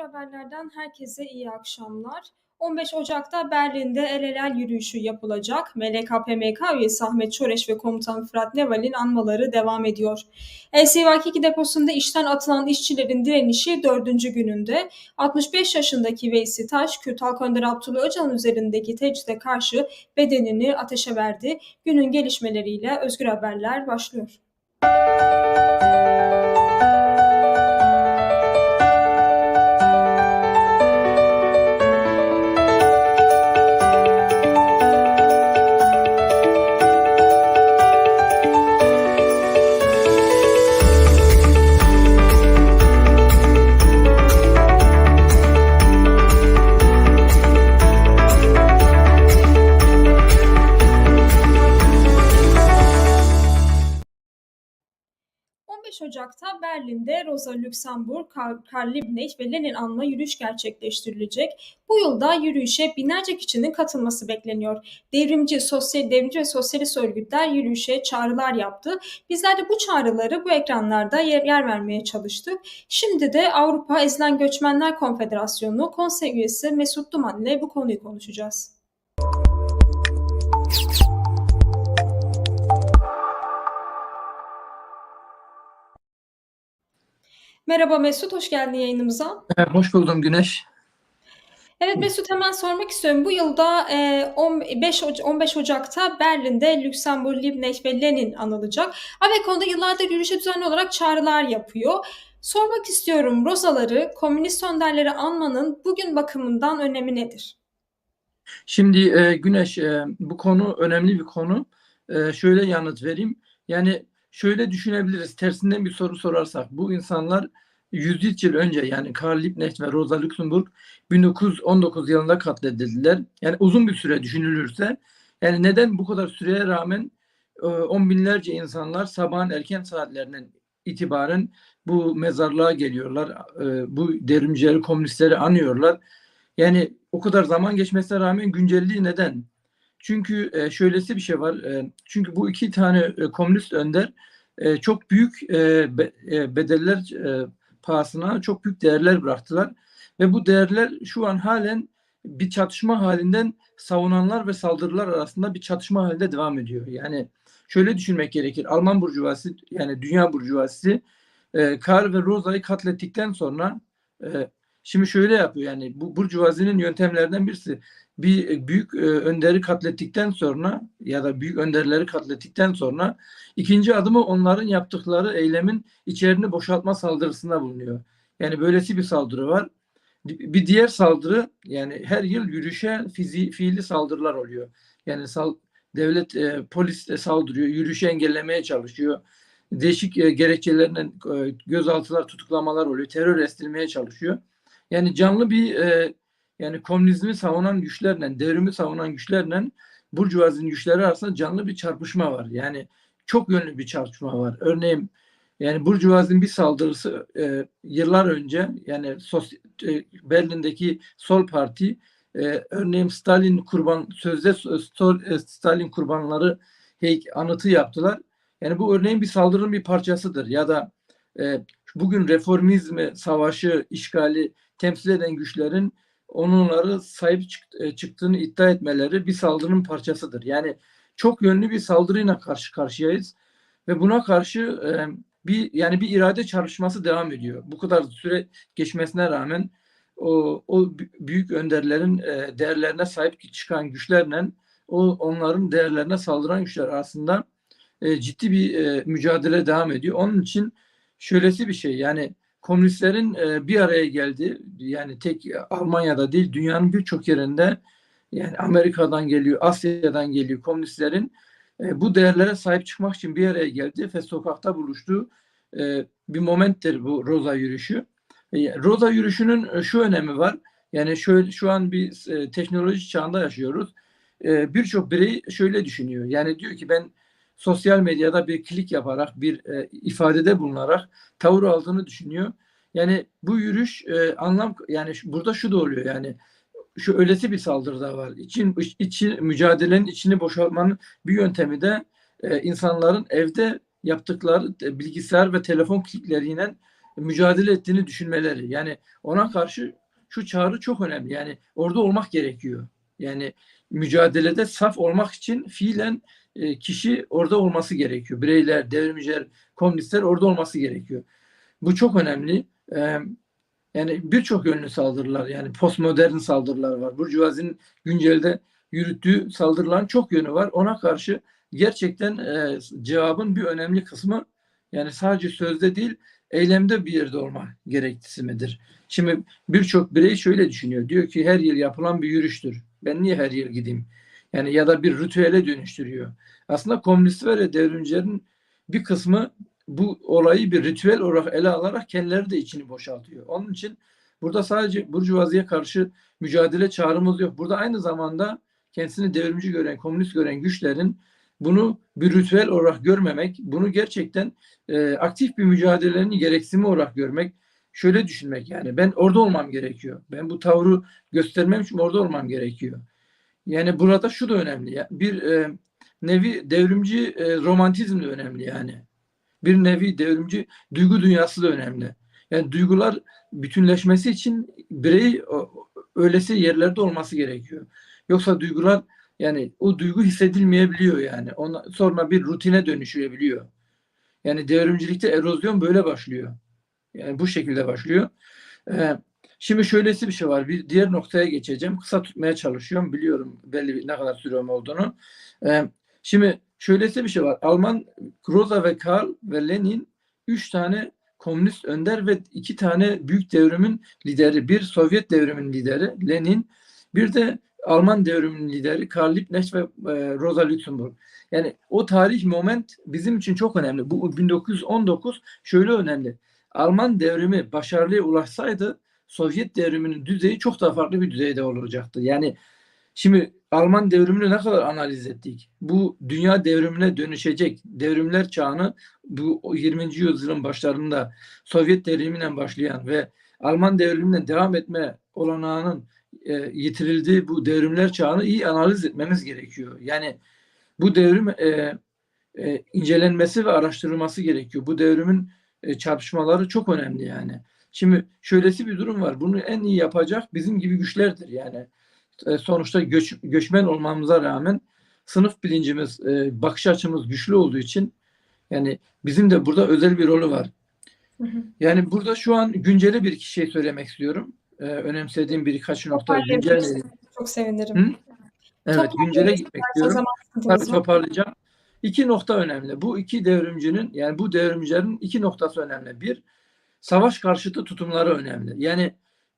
Haberler'den herkese iyi akşamlar. 15 Ocak'ta Berlin'de el elel yürüyüşü yapılacak. MLK-PMK üyesi Ahmet Çoreş ve komutan Fırat Neval'in anmaları devam ediyor. LCV2 deposunda işten atılan işçilerin direnişi dördüncü gününde. 65 yaşındaki Veysi Taş, Kürt Halk Önderi Abdullah Öcalan üzerindeki tecride karşı bedenini ateşe verdi. Günün gelişmeleriyle Özgür Haberler başlıyor. 15 Berlin'de Rosa Luxemburg, Karl, Liebknecht ve Lenin anma yürüyüş gerçekleştirilecek. Bu yılda yürüyüşe binlerce kişinin katılması bekleniyor. Devrimci, sosyal, devrimci ve sosyalist örgütler yürüyüşe çağrılar yaptı. Bizler de bu çağrıları bu ekranlarda yer, yer vermeye çalıştık. Şimdi de Avrupa Ezilen Göçmenler Konfederasyonu konsey üyesi Mesut Duman ile bu konuyu konuşacağız. Merhaba Mesut, hoş geldin yayınımıza. E, Hoş buldum Güneş. Evet Mesut hemen sormak istiyorum. Bu yılda e, 15, Oca- 15 Ocak'ta Berlin'de Luxemburg, Liebknecht ve Lenin anılacak. Avekon'da yıllardır yürüyüşe düzenli olarak çağrılar yapıyor. Sormak istiyorum Rosaları, komünist önderleri anmanın bugün bakımından önemi nedir? Şimdi e, Güneş e, bu konu önemli bir konu. E, şöyle yanıt vereyim. Yani şöyle düşünebiliriz. Tersinden bir soru sorarsak bu insanlar 100 yıl önce yani Karl Liebknecht ve Rosa Luxemburg 1919 yılında katledildiler. Yani uzun bir süre düşünülürse yani neden bu kadar süreye rağmen e, on binlerce insanlar sabahın erken saatlerinden itibaren bu mezarlığa geliyorlar. E, bu devrimcileri, komünistleri anıyorlar. Yani o kadar zaman geçmesine rağmen güncelliği neden? Çünkü e, şöylesi bir şey var. E, çünkü bu iki tane e, komünist önder e, çok büyük e, be, e, bedeller e, pahasına çok büyük değerler bıraktılar. Ve bu değerler şu an halen bir çatışma halinden savunanlar ve saldırılar arasında bir çatışma halinde devam ediyor. Yani şöyle düşünmek gerekir. Alman burjuvası yani dünya burjuvası e, Karl ve Rosa'yı katlettikten sonra e, Şimdi şöyle yapıyor yani bu burjuvazinin yöntemlerinden birisi bir büyük e, önderi katlettikten sonra ya da büyük önderleri katlettikten sonra ikinci adımı onların yaptıkları eylemin içerini boşaltma saldırısında bulunuyor. Yani böylesi bir saldırı var. Bir diğer saldırı yani her yıl yürüyüşe fizi, fiili saldırılar oluyor. Yani sal, devlet e, polis de saldırıyor, yürüyüşü engellemeye çalışıyor. Değişik e, gerekçelerle e, gözaltılar, tutuklamalar oluyor, terör estirmeye çalışıyor. Yani canlı bir e, yani komünizmi savunan güçlerle, devrimi savunan güçlerle burjuvazinin güçleri arasında canlı bir çarpışma var. Yani çok yönlü bir çarpışma var. Örneğin yani burjuvazinin bir saldırısı e, yıllar önce yani sos, e, Berlin'deki Sol Parti e, örneğin Stalin kurban sözde Sol, e, Stalin kurbanları heyk anıtı yaptılar. Yani bu örneğin bir saldırının bir parçasıdır ya da e, bugün reformizmi, savaşı, işgali temsil eden güçlerin onları sahip e, çıktığını iddia etmeleri bir saldırının parçasıdır. Yani çok yönlü bir saldırıyla karşı karşıyayız ve buna karşı e, bir yani bir irade çalışması devam ediyor. Bu kadar süre geçmesine rağmen o, o büyük önderlerin e, değerlerine sahip çıkan güçlerle o onların değerlerine saldıran güçler arasında ciddi bir mücadele devam ediyor. Onun için şöylesi bir şey yani komünistlerin e, bir araya geldi. Yani tek Almanya'da değil dünyanın birçok yerinde yani Amerika'dan geliyor, Asya'dan geliyor komünistlerin e, bu değerlere sahip çıkmak için bir araya geldi ve sokakta buluştuğu e, bir momenttir bu Roza yürüyüşü. E, Roza yürüyüşünün şu önemi var. Yani şöyle şu an bir e, teknoloji çağında yaşıyoruz. Birçok birey şöyle düşünüyor. Yani diyor ki ben sosyal medyada bir klik yaparak, bir e, ifadede bulunarak tavır aldığını düşünüyor. Yani bu yürüyüş e, anlam yani burada şu da oluyor yani şu öylesi bir saldırı da var. İçin içi mücadelenin içini boşaltmanın bir yöntemi de e, insanların evde yaptıkları e, bilgisayar ve telefon klikleriyle mücadele ettiğini düşünmeleri. Yani ona karşı şu çağrı çok önemli. Yani orada olmak gerekiyor. Yani mücadelede saf olmak için fiilen e, kişi orada olması gerekiyor. Bireyler, devrimciler, komünistler orada olması gerekiyor. Bu çok önemli. E, yani birçok yönlü saldırılar yani postmodern saldırılar var. Burjuvazi'nin güncelde yürüttüğü saldırıların çok yönü var. Ona karşı gerçekten e, cevabın bir önemli kısmı yani sadece sözde değil eylemde bir yerde olma gereksinimidir. Şimdi birçok birey şöyle düşünüyor. Diyor ki her yıl yapılan bir yürüyüştür. Ben niye her yıl gideyim? Yani ya da bir ritüele dönüştürüyor. Aslında komünistler ve devrimcilerin bir kısmı bu olayı bir ritüel olarak ele alarak kendileri de içini boşaltıyor. Onun için burada sadece burjuvaziye karşı mücadele çağrımız yok. Burada aynı zamanda kendisini devrimci gören, komünist gören güçlerin bunu bir ritüel olarak görmemek, bunu gerçekten e, aktif bir mücadelenin gereksimi olarak görmek, şöyle düşünmek yani ben orada olmam gerekiyor. Ben bu tavrı göstermem için orada olmam gerekiyor. Yani burada şu da önemli. Bir e, nevi devrimci e, romantizm de önemli yani. Bir nevi devrimci duygu dünyası da önemli. Yani duygular bütünleşmesi için birey öylesi yerlerde olması gerekiyor. Yoksa duygular yani o duygu hissedilmeyebiliyor yani. Ona, sonra bir rutine dönüşebiliyor. Yani devrimcilikte erozyon böyle başlıyor. Yani bu şekilde başlıyor. Ee, şimdi şöylesi bir şey var. Bir diğer noktaya geçeceğim. Kısa tutmaya çalışıyorum. Biliyorum belli ne kadar sürem olduğunu. Ee, şimdi şöylesi bir şey var. Alman Rosa ve Karl ve Lenin üç tane komünist önder ve iki tane büyük devrimin lideri. Bir Sovyet devrimin lideri Lenin. Bir de Alman devriminin lideri Karl Liebknecht ve e, Rosa Luxemburg. Yani o tarih moment bizim için çok önemli. Bu 1919 şöyle önemli. Alman devrimi başarıya ulaşsaydı Sovyet devriminin düzeyi çok daha farklı bir düzeyde olacaktı. Yani şimdi Alman devrimini ne kadar analiz ettik? Bu dünya devrimine dönüşecek devrimler çağını bu 20. yüzyılın başlarında Sovyet devrimiyle başlayan ve Alman devriminden devam etme olanağının e, yitirildiği bu devrimler çağını iyi analiz etmemiz gerekiyor. Yani bu devrim e, e, incelenmesi ve araştırılması gerekiyor. Bu devrimin e, çarpışmaları çok önemli yani. Şimdi şöylesi bir durum var. Bunu en iyi yapacak bizim gibi güçlerdir yani. E, sonuçta göç, göçmen olmamıza rağmen sınıf bilincimiz, e, bakış açımız güçlü olduğu için yani bizim de burada özel bir rolü var. Yani burada şu an günceli bir şey söylemek istiyorum. Ee, önemsediğim birkaç nokta güncel. Çok sevinirim. Hı? Evet, güncele gitmek istiyorum. Tabii toparlayacağım. İki nokta önemli. Bu iki devrimcinin yani bu devrimcilerin iki noktası önemli. Bir, savaş karşıtı tutumları önemli. Yani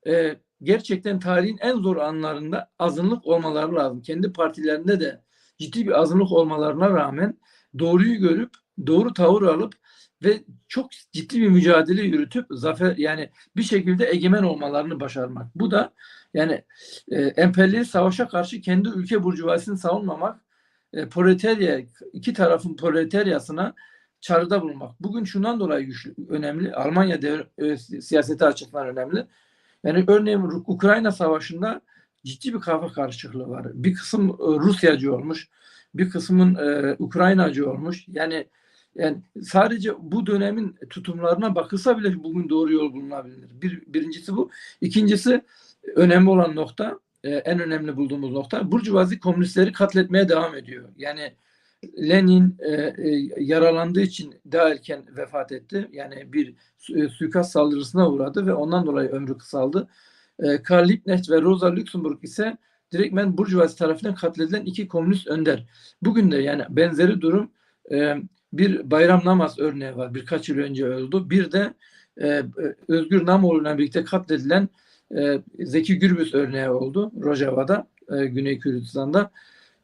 e, gerçekten tarihin en zor anlarında azınlık olmaları lazım. Kendi partilerinde de ciddi bir azınlık olmalarına rağmen doğruyu görüp doğru tavır alıp ve çok ciddi bir mücadele yürütüp zafer yani bir şekilde egemen olmalarını başarmak. Bu da yani e, emperyalist savaşa karşı kendi ülke burjuvasını savunmamak, e, proletarya iki tarafın proletaryasına çağrıda bulunmak. Bugün şundan dolayı güçlü, önemli. Almanya devir, e, siyaseti açısından önemli. Yani örneğin Ukrayna Savaşı'nda ciddi bir kafa karışıklığı var. Bir kısım e, Rusyacı olmuş, bir kısmın e, Ukraynacı olmuş. Yani yani sadece bu dönemin tutumlarına bakılsa bile bugün doğru yol bulunabilir. Bir, birincisi bu. İkincisi önemli olan nokta, e, en önemli bulduğumuz nokta, Burjuvazi komünistleri katletmeye devam ediyor. Yani Lenin e, e, yaralandığı için daha erken vefat etti. Yani bir su, suikast saldırısına uğradı ve ondan dolayı ömrü kısaldı. E, Karl Liebknecht ve Rosa Luxemburg ise direktmen Burjuvazi tarafından katledilen iki komünist önder. Bugün de yani benzeri durum e, bir Bayram Namaz örneği var. Birkaç yıl önce öldü. Bir de e, Özgür Namoğlu'yla birlikte katledilen e, Zeki Gürbüz örneği oldu. Rojava'da, e, Güney Kürdistan'da.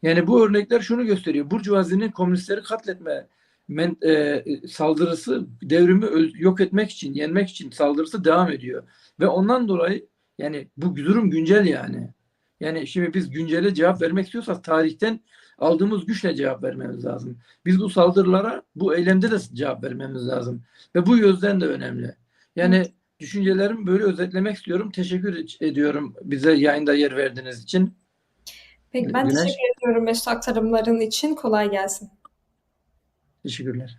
Yani bu örnekler şunu gösteriyor. Burjuvazi'nin komünistleri katletme men, e, saldırısı, devrimi yok etmek için, yenmek için saldırısı devam ediyor. Ve ondan dolayı yani bu durum güncel yani. Yani şimdi biz güncele cevap vermek istiyorsak tarihten aldığımız güçle cevap vermemiz lazım. Biz bu saldırılara bu eylemde de cevap vermemiz lazım. Ve bu yüzden de önemli. Yani evet. Düşüncelerimi böyle özetlemek istiyorum. Teşekkür ediyorum bize yayında yer verdiğiniz için. Peki ben Güneş. teşekkür ediyorum Mesut aktarımların için. Kolay gelsin. Teşekkürler.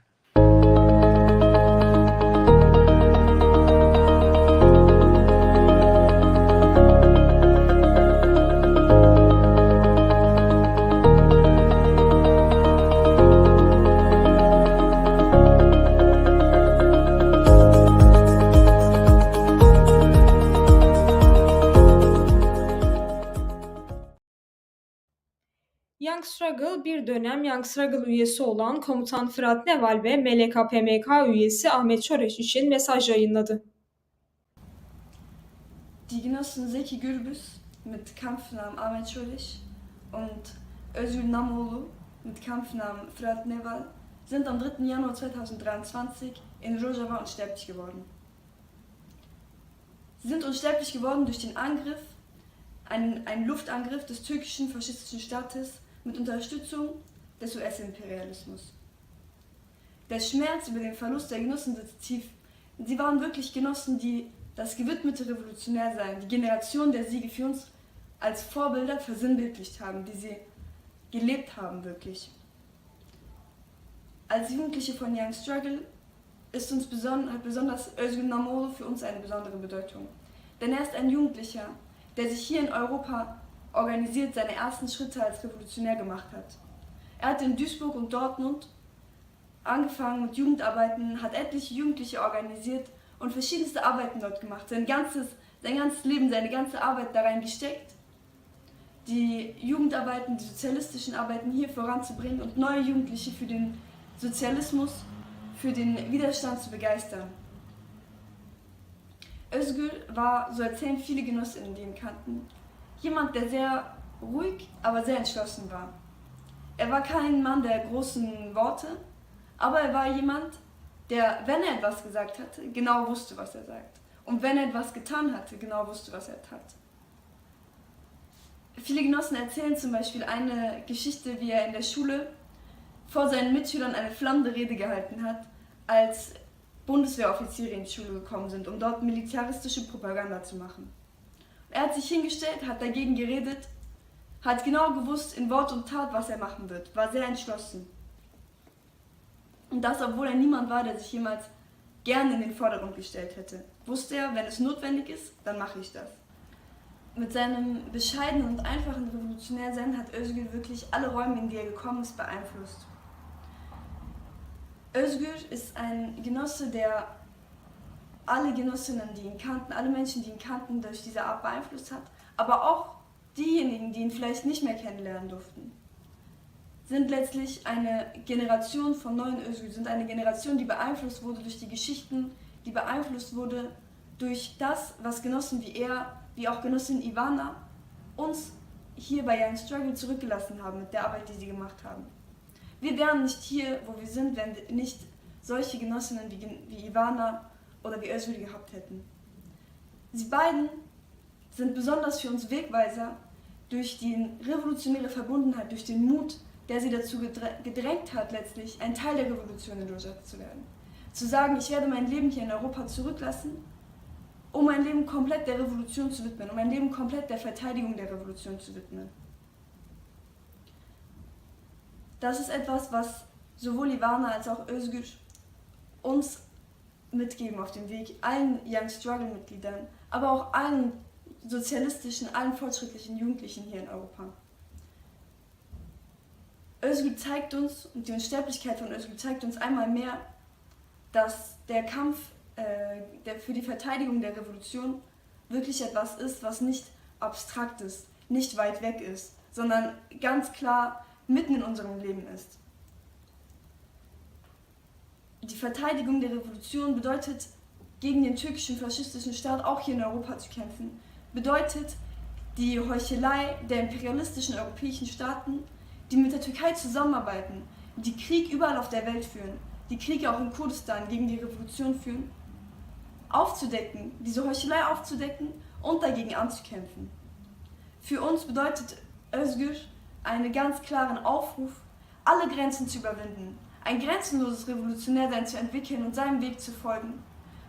Young Struggle bir dönem Young Struggle üyesi olan Komutan Fırat Neval ve MLK-PMK üyesi Ahmet Çoreş için mesaj yayınladı. Die Genossen Seki Gürbüz mit Kampfnamen Ahmet Schulich und Özgür Namolu mit Kampfnamen Fırat Neval sind am 3. Januar 2023 in Rojava unsterblich geworden. Sie sind unsterblich geworden durch den Angriff, einen, einen Luftangriff des türkischen faschistischen Staates mit Unterstützung des US-Imperialismus. Der Schmerz über den Verlust der Genossen sitzt tief. Sie waren wirklich Genossen, die das gewidmete Revolutionärsein, die Generation der Siege für uns als Vorbilder versinnbildlicht haben, die sie gelebt haben wirklich. Als Jugendliche von Young Struggle ist uns beson hat besonders Özgün Namolo für uns eine besondere Bedeutung. Denn er ist ein Jugendlicher, der sich hier in Europa organisiert seine ersten Schritte als Revolutionär gemacht hat. Er hat in Duisburg und Dortmund angefangen mit Jugendarbeiten, hat etliche Jugendliche organisiert und verschiedenste Arbeiten dort gemacht. Sein ganzes, sein ganzes Leben, seine ganze Arbeit da rein gesteckt, die Jugendarbeiten, die sozialistischen Arbeiten hier voranzubringen und neue Jugendliche für den Sozialismus, für den Widerstand zu begeistern. Özgür war, so erzählen viele Genossinnen, die ihn kannten, jemand, der sehr ruhig, aber sehr entschlossen war. Er war kein Mann der großen Worte, aber er war jemand, der, wenn er etwas gesagt hatte, genau wusste, was er sagt. Und wenn er etwas getan hatte, genau wusste, was er tat. Viele Genossen erzählen zum Beispiel eine Geschichte, wie er in der Schule vor seinen Mitschülern eine flammende Rede gehalten hat, als Bundeswehroffiziere in die Schule gekommen sind, um dort militäristische Propaganda zu machen. Er hat sich hingestellt, hat dagegen geredet, hat genau gewusst in Wort und Tat, was er machen wird, war sehr entschlossen. Und das, obwohl er niemand war, der sich jemals gerne in den Vordergrund gestellt hätte. Wusste er, wenn es notwendig ist, dann mache ich das. Mit seinem bescheidenen und einfachen Revolutionärsein hat Özgür wirklich alle Räume, in die er gekommen ist, beeinflusst. Özgür ist ein Genosse, der alle Genossinnen, die ihn kannten, alle Menschen, die ihn kannten, durch diese Art beeinflusst hat, aber auch diejenigen, die ihn vielleicht nicht mehr kennenlernen durften sind letztlich eine Generation von neuen Özgür, sind eine Generation, die beeinflusst wurde durch die Geschichten, die beeinflusst wurde durch das, was Genossen wie er, wie auch Genossin Ivana uns hier bei Young Struggle zurückgelassen haben mit der Arbeit, die sie gemacht haben. Wir wären nicht hier, wo wir sind, wenn nicht solche Genossinnen wie, wie Ivana oder wie Özgür gehabt hätten. Sie beiden sind besonders für uns Wegweiser durch die revolutionäre Verbundenheit, durch den Mut, der sie dazu gedrängt hat, letztlich ein Teil der Revolution in Rojava zu werden. Zu sagen, ich werde mein Leben hier in Europa zurücklassen, um mein Leben komplett der Revolution zu widmen, um mein Leben komplett der Verteidigung der Revolution zu widmen. Das ist etwas, was sowohl Ivana als auch Özgür uns mitgeben auf dem Weg, allen Young Struggle-Mitgliedern, aber auch allen sozialistischen, allen fortschrittlichen Jugendlichen hier in Europa. Özgür zeigt uns, und die Unsterblichkeit von Özgür zeigt uns einmal mehr, dass der Kampf äh, der für die Verteidigung der Revolution wirklich etwas ist, was nicht abstrakt ist, nicht weit weg ist, sondern ganz klar mitten in unserem Leben ist. Die Verteidigung der Revolution bedeutet, gegen den türkischen faschistischen Staat auch hier in Europa zu kämpfen, bedeutet die Heuchelei der imperialistischen europäischen Staaten, die mit der Türkei zusammenarbeiten, die Krieg überall auf der Welt führen, die Kriege auch in Kurdistan gegen die Revolution führen, aufzudecken, diese Heuchelei aufzudecken und dagegen anzukämpfen. Für uns bedeutet Özgür einen ganz klaren Aufruf, alle Grenzen zu überwinden, ein grenzenloses Revolutionärsein zu entwickeln und seinem Weg zu folgen.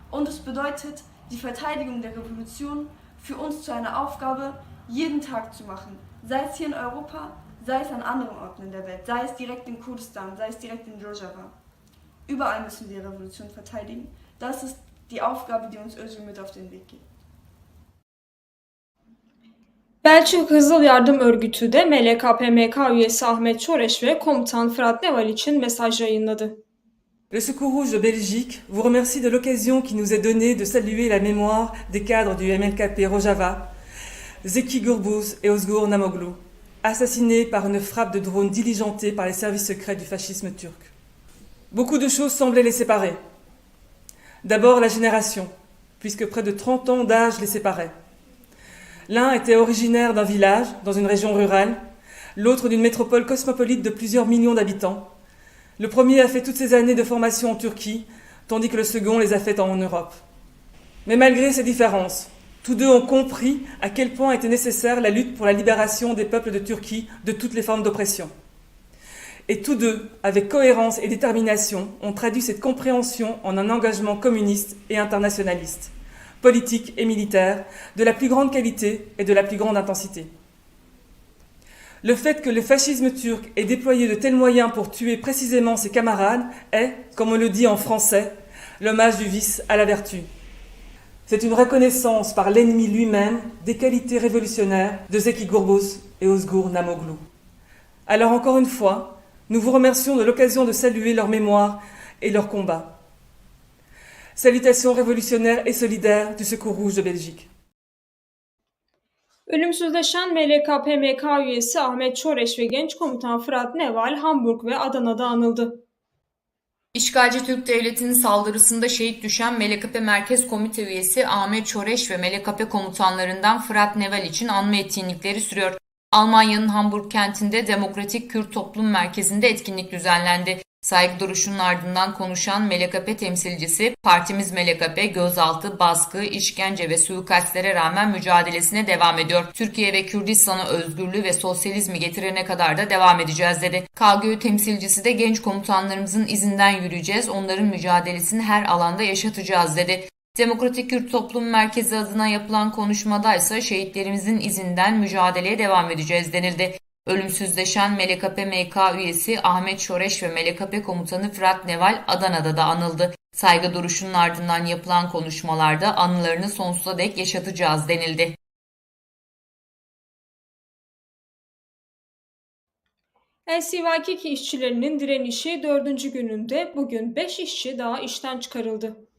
Und es bedeutet, die Verteidigung der Revolution für uns zu einer Aufgabe jeden Tag zu machen, sei es hier in Europa, sei es an anderen Orten in der Welt, sei es direkt in Kurdistan, sei es direkt in Rojava. Überall müssen wir die Revolution verteidigen. Das ist die Aufgabe, die uns Özgür mit auf den Weg gibt. Yardım Örgütü. Le Secours Rouge de Belgique vous remercie de l'occasion qui nous est donnée de saluer la mémoire des cadres du MLKP Rojava, Zeki Gürbüz et Özgur Namoglu. assassiné par une frappe de drone diligentée par les services secrets du fascisme turc. Beaucoup de choses semblaient les séparer. D'abord la génération, puisque près de 30 ans d'âge les séparait. L'un était originaire d'un village, dans une région rurale, l'autre d'une métropole cosmopolite de plusieurs millions d'habitants. Le premier a fait toutes ses années de formation en Turquie, tandis que le second les a faites en Europe. Mais malgré ces différences, tous deux ont compris à quel point était nécessaire la lutte pour la libération des peuples de Turquie de toutes les formes d'oppression. Et tous deux, avec cohérence et détermination, ont traduit cette compréhension en un engagement communiste et internationaliste, politique et militaire, de la plus grande qualité et de la plus grande intensité. Le fait que le fascisme turc ait déployé de tels moyens pour tuer précisément ses camarades est, comme on le dit en français, l'hommage du vice à la vertu. C'est une reconnaissance par l'ennemi lui-même des qualités révolutionnaires de Zeki Gourbous et Ozgur Namoglu. Alors encore une fois, nous vous remercions de l'occasion de saluer leur mémoire et leur combat. Salutations révolutionnaires et solidaires du Secours Rouge de Belgique. Ölümsüzleşen MLK-PMK üyesi Ahmet Çoreş ve genç komutan Fırat Neval Hamburg ve Adana'da anıldı. İşgalci Türk Devleti'nin saldırısında şehit düşen MLKP Merkez Komite üyesi Ahmet Çoreş ve MLKP komutanlarından Fırat Neval için anma etkinlikleri sürüyor. Almanya'nın Hamburg kentinde Demokratik Kürt Toplum Merkezi'nde etkinlik düzenlendi. Saygı duruşunun ardından konuşan MLKP temsilcisi, partimiz MLKP gözaltı, baskı, işkence ve suikastlere rağmen mücadelesine devam ediyor. Türkiye ve Kürdistan'a özgürlüğü ve sosyalizmi getirene kadar da devam edeceğiz dedi. KGÖ temsilcisi de genç komutanlarımızın izinden yürüyeceğiz, onların mücadelesini her alanda yaşatacağız dedi. Demokratik Kürt Toplum Merkezi adına yapılan konuşmada ise şehitlerimizin izinden mücadeleye devam edeceğiz denildi. Ölümsüzleşen MLKP MK üyesi Ahmet Şoreş ve MLKP komutanı Fırat Neval Adana'da da anıldı. Saygı duruşunun ardından yapılan konuşmalarda anılarını sonsuza dek yaşatacağız denildi. LCY2 işçilerinin direnişi dördüncü gününde bugün 5 işçi daha işten çıkarıldı.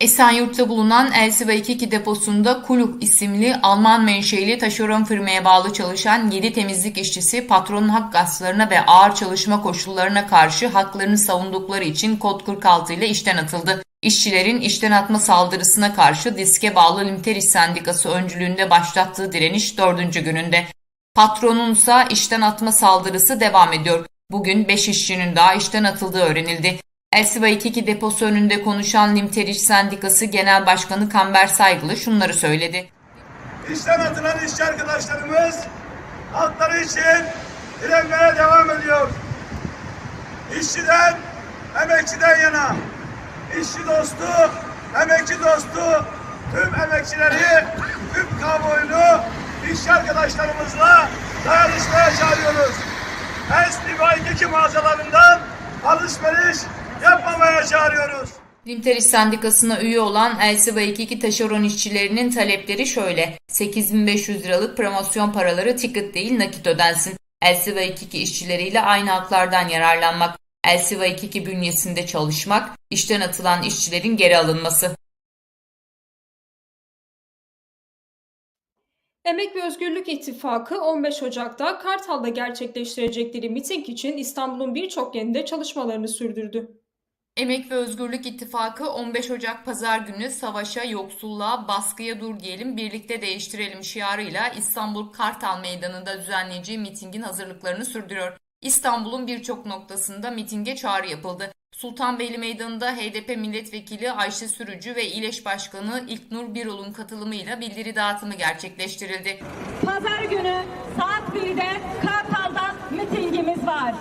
Esenyurt'ta bulunan LCV2 deposunda Kuluk isimli Alman menşeli taşeron firmaya bağlı çalışan 7 temizlik işçisi patronun hak gaslarına ve ağır çalışma koşullarına karşı haklarını savundukları için kod 46 ile işten atıldı. İşçilerin işten atma saldırısına karşı diske bağlı Limteriş Sendikası öncülüğünde başlattığı direniş dördüncü gününde. Patronunsa işten atma saldırısı devam ediyor. Bugün 5 işçinin daha işten atıldığı öğrenildi. Elsiva 22 deposu önünde konuşan Limteriş Sendikası Genel Başkanı Kamber Saygılı şunları söyledi. İşten atılan işçi arkadaşlarımız hakları için direnmeye devam ediyor. İşçiden, emekçiden yana, işçi dostu, emekçi dostu, tüm emekçileri, tüm kamuoyunu işçi arkadaşlarımızla dayanışmaya çağırıyoruz. Esniva 2 mağazalarından alışveriş yapmamaya çağırıyoruz. Limteriş Sendikası'na üye olan Elsiva 22 taşeron işçilerinin talepleri şöyle. 8500 liralık promosyon paraları ticket değil nakit ödensin. Elsiva 22 işçileriyle aynı haklardan yararlanmak. Elsiva 22 bünyesinde çalışmak, işten atılan işçilerin geri alınması. Emek ve Özgürlük İttifakı 15 Ocak'ta Kartal'da gerçekleştirecekleri miting için İstanbul'un birçok yerinde çalışmalarını sürdürdü. Emek ve Özgürlük İttifakı 15 Ocak Pazar günü savaşa, yoksulluğa, baskıya dur diyelim, birlikte değiştirelim şiarıyla İstanbul Kartal Meydanı'nda düzenleyeceği mitingin hazırlıklarını sürdürüyor. İstanbul'un birçok noktasında mitinge çağrı yapıldı. Sultanbeyli Meydanı'nda HDP Milletvekili Ayşe Sürücü ve İleş Başkanı İlknur Birol'un katılımıyla bildiri dağıtımı gerçekleştirildi. Pazar günü saat 1'de Kartal'da mitingimiz var.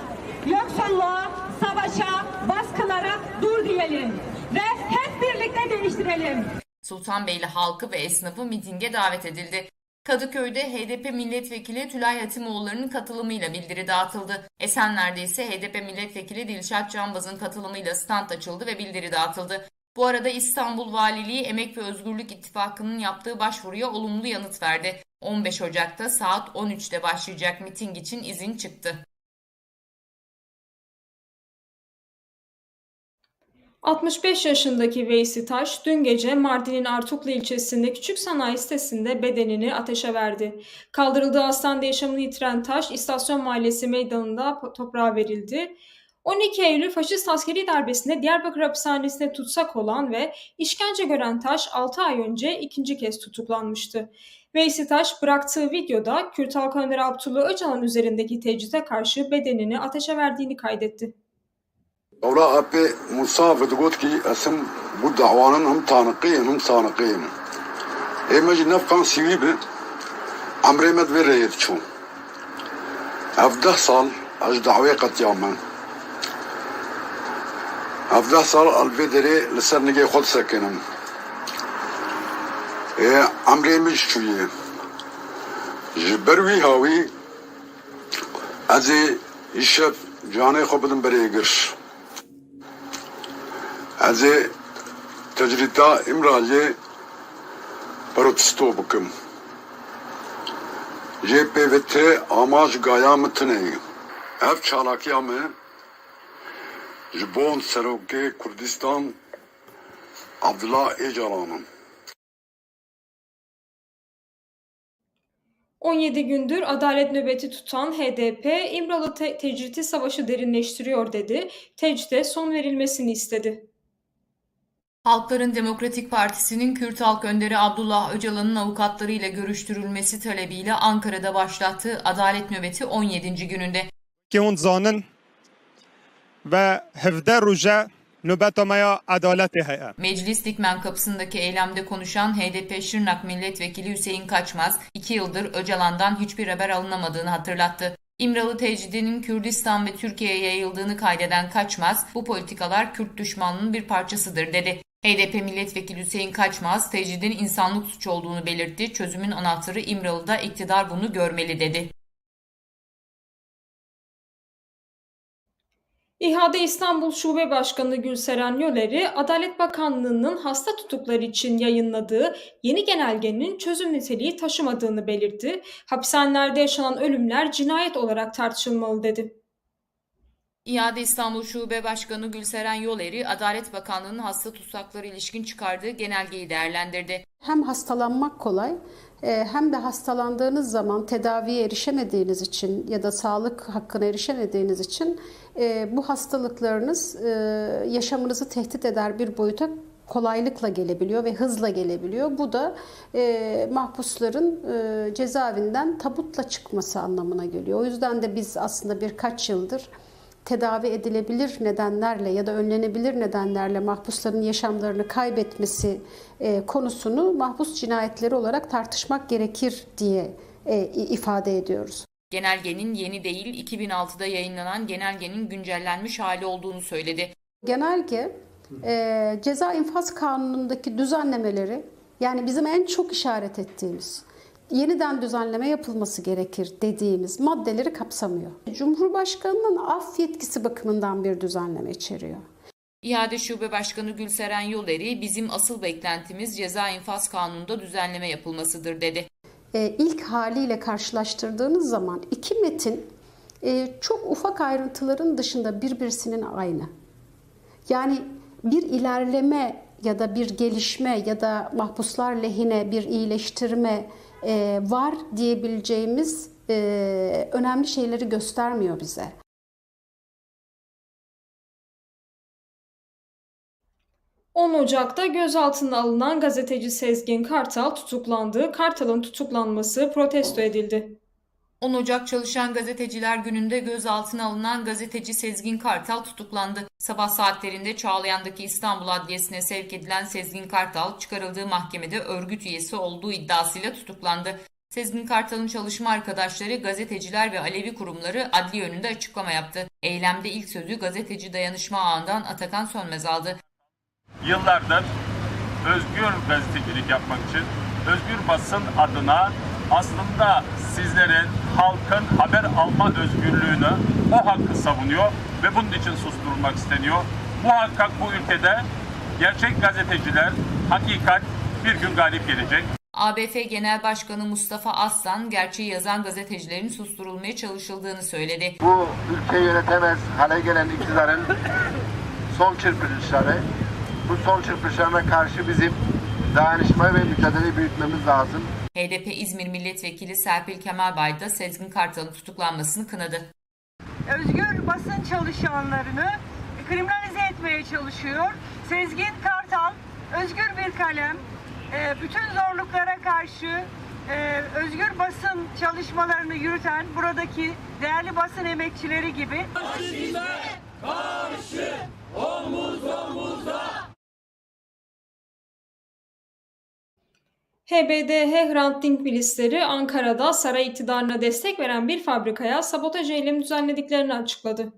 Yoksulluğa, savaşa, baskılara dur diyelim ve hep birlikte değiştirelim. Sultanbeyli halkı ve esnafı mitinge davet edildi. Kadıköy'de HDP milletvekili Tülay Hatimoğulları'nın katılımıyla bildiri dağıtıldı. Esenler'de ise HDP milletvekili Dilşat Canbaz'ın katılımıyla stand açıldı ve bildiri dağıtıldı. Bu arada İstanbul Valiliği Emek ve Özgürlük İttifakı'nın yaptığı başvuruya olumlu yanıt verdi. 15 Ocak'ta saat 13'te başlayacak miting için izin çıktı. 65 yaşındaki Veysi Taş dün gece Mardin'in Artuklu ilçesinde küçük sanayi sitesinde bedenini ateşe verdi. Kaldırıldığı hastanede yaşamını yitiren Taş istasyon mahallesi meydanında toprağa verildi. 12 Eylül faşist askeri darbesinde Diyarbakır hapishanesine tutsak olan ve işkence gören Taş 6 ay önce ikinci kez tutuklanmıştı. Veysi Taş bıraktığı videoda Kürt Halk Önderi Abdullah Öcalan üzerindeki tecride karşı bedenini ateşe verdiğini kaydetti. Ola api Musa got ki esim bu davanın hem tanıkıyım hem sanıkıyım. Emeci nefkan sivibi amremet ve reyet çun. Evdeh sal eş davaya katyamen. Evdeh sal alvedere lisan nige kod sekinim. E amremec çuye. Ji berwî hawî ez ê îşev canê xwe bidim berê gir. Also, dass ich da im Ralle bakım. JPVT amaj gaya mıtını. Ev çalakiya mı? Jibon Seroke Kurdistan Abdullah Ecalan'ın. 17 gündür adalet nöbeti tutan HDP, İmralı te tecriti savaşı derinleştiriyor dedi. Tecde son verilmesini istedi. Halkların Demokratik Partisi'nin Kürt Halk Önderi Abdullah Öcalan'ın avukatlarıyla görüştürülmesi talebiyle Ankara'da başlattığı adalet nöbeti 17. gününde. Kiun zanın ve hevde ruja nöbetomaya adaleti heye. Meclis Dikmen kapısındaki eylemde konuşan HDP Şırnak Milletvekili Hüseyin Kaçmaz, iki yıldır Öcalan'dan hiçbir haber alınamadığını hatırlattı. İmralı tecridinin Kürdistan ve Türkiye'ye yayıldığını kaydeden Kaçmaz, bu politikalar Kürt düşmanlığının bir parçasıdır dedi. HDP Milletvekili Hüseyin Kaçmaz, tecridin insanlık suçu olduğunu belirtti. Çözümün anahtarı İmralı'da iktidar bunu görmeli dedi. İHA'da İstanbul Şube Başkanı Gülseren Yöleri, Adalet Bakanlığı'nın hasta tutukları için yayınladığı yeni genelgenin çözüm niteliği taşımadığını belirtti. Hapishanelerde yaşanan ölümler cinayet olarak tartışılmalı dedi. İade İstanbul Şube Başkanı Gülseren Yoleri, Adalet Bakanlığı'nın hasta tutsakları ilişkin çıkardığı genelgeyi değerlendirdi. Hem hastalanmak kolay e, hem de hastalandığınız zaman tedaviye erişemediğiniz için ya da sağlık hakkına erişemediğiniz için e, bu hastalıklarınız e, yaşamınızı tehdit eder bir boyuta kolaylıkla gelebiliyor ve hızla gelebiliyor. Bu da e, mahpusların e, cezaevinden tabutla çıkması anlamına geliyor. O yüzden de biz aslında birkaç yıldır tedavi edilebilir nedenlerle ya da önlenebilir nedenlerle mahpusların yaşamlarını kaybetmesi e, konusunu mahpus cinayetleri olarak tartışmak gerekir diye e, ifade ediyoruz. Genelgenin yeni değil, 2006'da yayınlanan genelgenin güncellenmiş hali olduğunu söyledi. Genelge e, ceza infaz kanunundaki düzenlemeleri yani bizim en çok işaret ettiğimiz yeniden düzenleme yapılması gerekir dediğimiz maddeleri kapsamıyor. Cumhurbaşkanının af yetkisi bakımından bir düzenleme içeriyor. İade Şube Başkanı Gülseren Yoleri, bizim asıl beklentimiz ceza infaz kanununda düzenleme yapılmasıdır dedi. e, ilk haliyle karşılaştırdığınız zaman iki metin e, çok ufak ayrıntıların dışında birbirinin aynı. Yani bir ilerleme ya da bir gelişme ya da mahpuslar lehine bir iyileştirme e, var diyebileceğimiz e, önemli şeyleri göstermiyor bize. ...10 Ocak'ta gözaltına alınan gazeteci Sezgin Kartal tutuklandı. Kartal'ın tutuklanması protesto edildi. 10 Ocak Çalışan Gazeteciler Günü'nde gözaltına alınan gazeteci Sezgin Kartal tutuklandı. Sabah saatlerinde Çağlayan'daki İstanbul Adliyesi'ne sevk edilen Sezgin Kartal, çıkarıldığı mahkemede örgüt üyesi olduğu iddiasıyla tutuklandı. Sezgin Kartal'ın çalışma arkadaşları, gazeteciler ve Alevi kurumları adli önünde açıklama yaptı. Eylemde ilk sözü gazeteci dayanışma ağından Atakan Sönmez aldı. yıllardır özgür gazetecilik yapmak için özgür basın adına aslında sizlerin halkın haber alma özgürlüğünü o hakkı savunuyor ve bunun için susturulmak isteniyor. Muhakkak bu ülkede gerçek gazeteciler hakikat bir gün galip gelecek. ABF Genel Başkanı Mustafa Aslan, gerçeği yazan gazetecilerin susturulmaya çalışıldığını söyledi. bu ülkeyi yönetemez hale gelen iktidarın son çırpınışları. Bu son çırpınışlarına karşı bizim dayanışmayı ve mücadeleyi büyütmemiz lazım. HDP İzmir Milletvekili Serpil Kemalbay da Sezgin Kartal'ın tutuklanmasını kınadı. Özgür basın çalışanlarını kriminalize etmeye çalışıyor. Sezgin Kartal, özgür bir kalem, e, bütün zorluklara karşı e, özgür basın çalışmalarını yürüten buradaki değerli basın emekçileri gibi HBDH Hrant Dink milisleri Ankara'da saray iktidarına destek veren bir fabrikaya sabotaj eylemi düzenlediklerini açıkladı.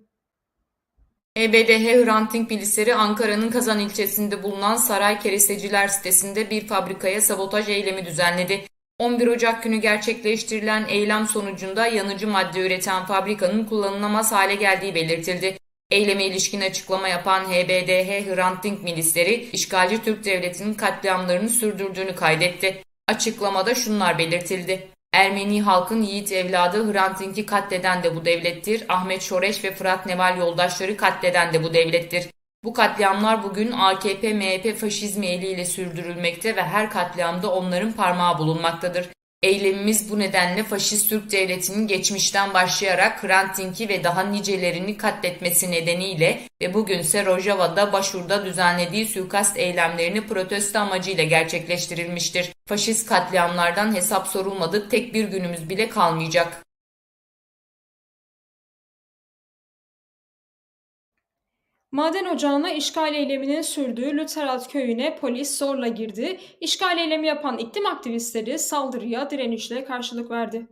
EBDH Hrant Dink milisleri Ankara'nın Kazan ilçesinde bulunan Saray Keresteciler sitesinde bir fabrikaya sabotaj eylemi düzenledi. 11 Ocak günü gerçekleştirilen eylem sonucunda yanıcı madde üreten fabrikanın kullanılamaz hale geldiği belirtildi. Eyleme ilişkin açıklama yapan HBDH Hrant Dink milisleri işgalci Türk devletinin katliamlarını sürdürdüğünü kaydetti. Açıklamada şunlar belirtildi. Ermeni halkın yiğit evladı Hrant Dink'i katleden de bu devlettir. Ahmet Şoreş ve Fırat Neval yoldaşları katleden de bu devlettir. Bu katliamlar bugün AKP, MHP faşizmi eliyle sürdürülmekte ve her katliamda onların parmağı bulunmaktadır. Eylemimiz bu nedenle faşist Türk devletinin geçmişten başlayarak Hrant Dink'i ve daha nicelerini katletmesi nedeniyle ve bugünse Rojava'da Başur'da düzenlediği suikast eylemlerini protesto amacıyla gerçekleştirilmiştir. Faşist katliamlardan hesap sorulmadık tek bir günümüz bile kalmayacak. Maden ocağına işgal eyleminin sürdüğü Lüterat köyüne polis zorla girdi. İşgal eylemi yapan iklim aktivistleri saldırıya direnişle karşılık verdi.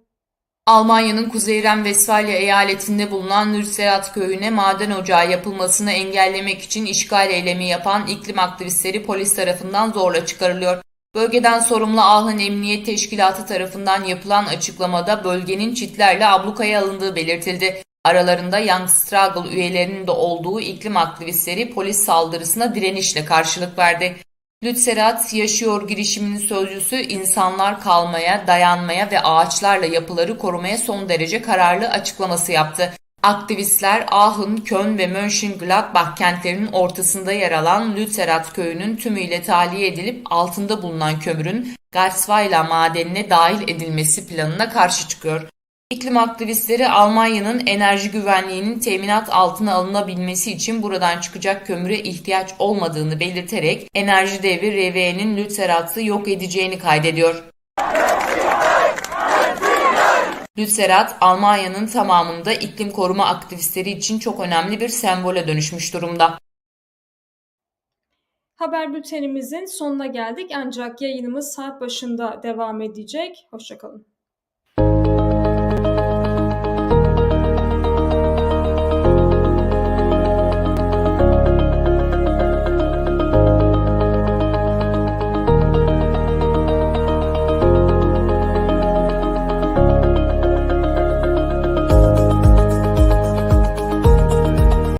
Almanya'nın Kuzey Ren-Vesfalya eyaletinde bulunan Nürserat köyüne maden ocağı yapılmasını engellemek için işgal eylemi yapan iklim aktivistleri polis tarafından zorla çıkarılıyor. Bölgeden sorumlu Ahın Emniyet Teşkilatı tarafından yapılan açıklamada bölgenin çitlerle ablukaya alındığı belirtildi. Aralarında Young Struggle üyelerinin de olduğu iklim aktivistleri polis saldırısına direnişle karşılık verdi. Lützerat Yaşıyor girişiminin sözcüsü insanlar kalmaya, dayanmaya ve ağaçlarla yapıları korumaya son derece kararlı açıklaması yaptı. Aktivistler Aachen, Köln ve Mönchengladbach kentlerinin ortasında yer alan Lützerat köyünün tümüyle tahliye edilip altında bulunan kömürün Garzweiler madenine dahil edilmesi planına karşı çıkıyor. İklim aktivistleri Almanya'nın enerji güvenliğinin teminat altına alınabilmesi için buradan çıkacak kömüre ihtiyaç olmadığını belirterek enerji devi RWE'nin Lützerat'ı yok edeceğini kaydediyor. Lützerat, Almanya'nın tamamında iklim koruma aktivistleri için çok önemli bir sembole dönüşmüş durumda. Haber bültenimizin sonuna geldik ancak yayınımız saat başında devam edecek. Hoşçakalın.